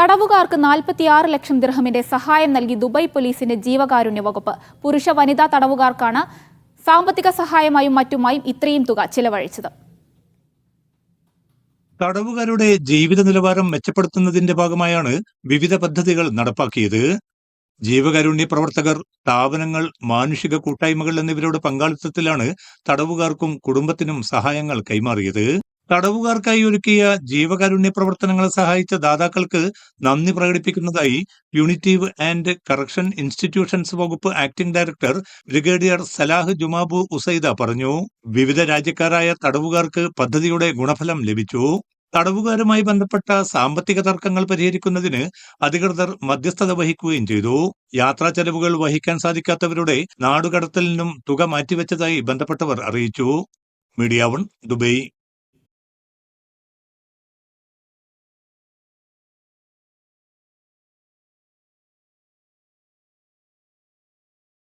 തടവുകാർക്ക് നാൽപ്പത്തിയാറ് ലക്ഷം ദിർഹമിന്റെ സഹായം നൽകി ദുബായ് പോലീസിന്റെ ജീവകാരുണ്യ വകുപ്പ്. പുരുഷ വനിതാ തടവുകാർക്കാണ് സാമ്പത്തിക സഹായമായും മറ്റുമായും ഇത്രയും തുക ചിലവഴിച്ചത്. തടവുകാരുടെ ജീവിത നിലവാരം മെച്ചപ്പെടുത്തുന്നതിന്റെ ഭാഗമായാണ് വിവിധ പദ്ധതികൾ നടപ്പാക്കിയത്. ജീവകാരുണ്യ പ്രവർത്തകർ സ്ഥാപനങ്ങൾ മാനുഷിക കൂട്ടായ്മകൾ എന്നിവരുടെ പങ്കാളിത്തത്തിലാണ് തടവുകാർക്കും കുടുംബത്തിനും സഹായങ്ങൾ കൈമാറിയത്. തടവുകാർക്കായി ഒരുക്കിയ ജീവകാരുണ്യ പ്രവർത്തനങ്ങളെ സഹായിച്ച ദാതാക്കൾക്ക് നന്ദി പ്രകടിപ്പിക്കുന്നതായി യൂണിറ്റീവ് ആൻഡ് കറക്ഷൻ ഇൻസ്റ്റിറ്റ്യൂഷൻസ് വകുപ്പ് acting director brigadier Salah Jumabu Usaida പറഞ്ഞു. വിവിധ രാജ്യക്കാരായ തടവുകാർക്ക് പദ്ധതിയുടെ ഗുണഫലം ലഭിച്ചു. തടവുകാരുമായി ബന്ധപ്പെട്ട സാമ്പത്തിക തർക്കങ്ങൾ പരിഹരിക്കുന്നതിന് അധികൃതർ മധ്യസ്ഥത വഹിക്കുകയും ചെയ്തു. യാത്രാ ചെലവുകൾ വഹിക്കാൻ സാധിക്കാത്തവരുടെ നാടുകടത്തലിനും തുക മാറ്റിവെച്ചതായി ബന്ധപ്പെട്ടവർ അറിയിച്ചു. Media one Dubai.